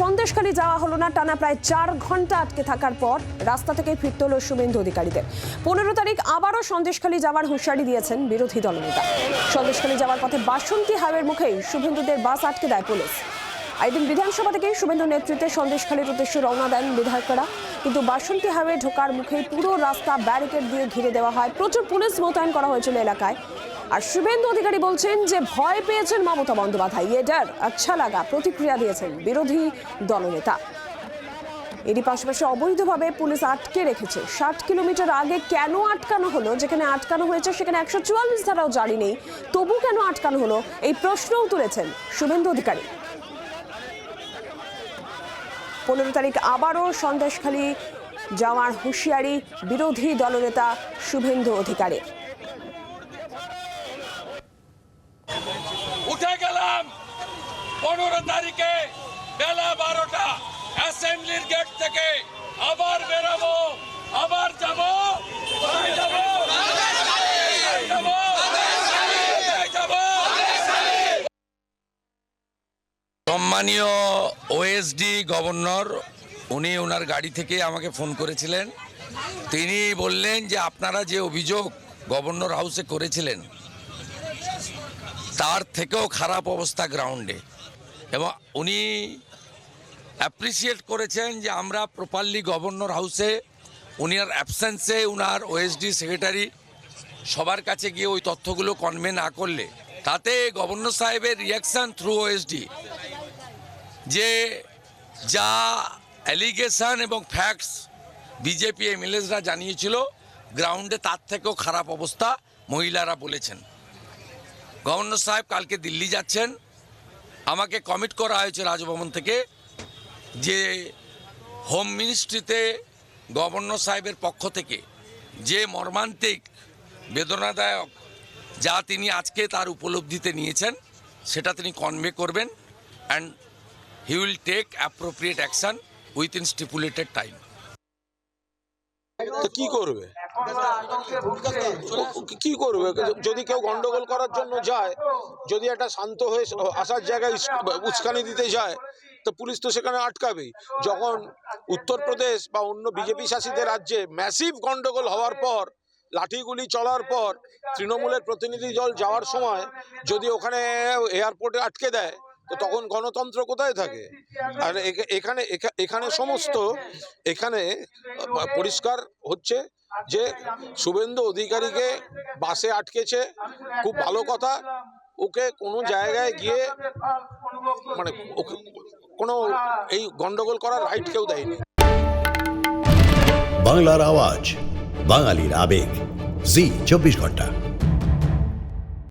সন্দেশখালী যাওয়া হলো না, টানা প্রায় চার ঘণ্টা আটকে থাকার পর রাস্তা থেকে ফিরতে হলো শুভেন্দু অধিকারীদের। পনেরো তারিখ আবারও সন্দেশখালী যাওয়ার হুঁশিয়ারি দিয়েছেন বিরোধী দলনেতা। সন্দেশখালী যাওয়ার পথে বাসন্তী হাইওয়ের মুখেই শুভেন্দুদের বাস আটকে দেয় পুলিশ। এদিন বিধানসভা থেকে শুভেন্দু নেতৃত্বে সন্দেশখালীর উদ্দেশ্যে রওনা দেন বিধায়করা। কিন্তু বাসন্তী হাইওয়ে ঢোকার মুখে পুরো রাস্তা ব্যারিকেড দিয়ে ঘিরে দেওয়া হয়। প্রচুর পুলিশ মোতায়েন করা হয়েছিল এলাকায়। আর শুভেন্দু অধিকারী বলছেন যে ভয় পেয়েছেন মমতা বন্দ্যোপাধ্যায়। এ আচ্ছা লাগা প্রতিক্রিয়া দিয়েছেন বিরোধী দলনেতা। এরই পাশাপাশি অবৈধভাবে পুলিশ আটকে রেখেছে। ষাট কিলোমিটার আগে কেন আটকানো হলো, যেখানে আটকানো হয়েছে, সেখানে একশো চুয়াল্লিশ ধারাও জারি নেই। তবু কেন আটকানো হলো, এই প্রশ্নও তুলেছেন শুভেন্দু অধিকারী। পনেরো তারিখ আবারও সন্দেশখালী যাওয়ার হুঁশিয়ারি বিরোধী দলনেতা শুভেন্দু অধিকারী উঠে গেলাম পনেরো তারিখে বেলা বারোটা। অ্যাসেম্বলির গেট থেকে আবার যাব কোথায় যাব কোথায় যাব কোথায় যাব সম্মানীয় ওএসডি গভর্নর, উনি ওনার গাড়ি থেকে আমাকে ফোন করেছিলেন। তিনি বললেন যে আপনারা যে অভিযোগ গভর্নর হাউসে করেছিলেন, তার থেকেও খারাপ অবস্থা গ্রাউন্ডে। এবং উনি অ্যাপ্রিসিয়েট করেছেন যে আমরা প্রপারলি গভর্নর হাউসে উনার অ্যাবসেন্সে উনার ওএসডি সেক্রেটারি সবার কাছে গিয়ে ওই তথ্যগুলো কনভে না করলে, তাতে গভর্নর সাহেবের রিয়াকশন থ্রু ওএসডি যে যা অ্যালিগেশন এবং ফ্যাক্টস বিজেপি এমএলএসরা জানিয়েছিল গ্রাউন্ডে তার থেকেও খারাপ অবস্থা মহিলারা বলেছেন। গভর্নর সাহেব কালকে দিল্লি যাচ্ছেন। আমাকে কমিট করা হয়েছে রাজভবন থেকে যে হোম মিনিস্ট্রিতে গভর্নর সাহেবের পক্ষ থেকে যে মর্মান্তিক, বেদনাদায়ক যা তিনি আজকে তার উপলব্ধিতে নিয়েছেন, সেটা তিনি কনভে করবেন। And will take appropriate action within stipulated time তো কি করবে? কি করবে? যদি কেউ গন্ডগোল করার জন্য যায়, যদি একটা শান্ত হয়ে আসার জায়গায় উস্কানি দিতে যায়, তো পুলিশ তো সেখানে আটকাবেই। যখন উত্তরপ্রদেশ বা অন্য বিজেপি শাসিত রাজ্যে ম্যাসিভ গন্ডগোল হওয়ার পর, লাঠিগুলি চলার পর, তৃণমূলের প্রতিনিধি দল যাওয়ার সময় যদি ওখানে এয়ারপোর্টে আটকে দেয় তো তখন গণতন্ত্র কোথায় থাকে? আর এখা- এখানে এখা- এখানে সমস্ত এখানে পরিষ্কার হচ্ছে যে শুভেন্দু অধিকারীকে বাসে আটকেছে। খুব ভালো কথা। ওকে কোনো জায়গায় গিয়ে মানে ওকে কোনো এই গন্ডগোল করার রাইট কেউ দেয়নি। বাংলার আওয়াজ বাঙালির আবেগ। জি চব্বিশ ঘণ্টা।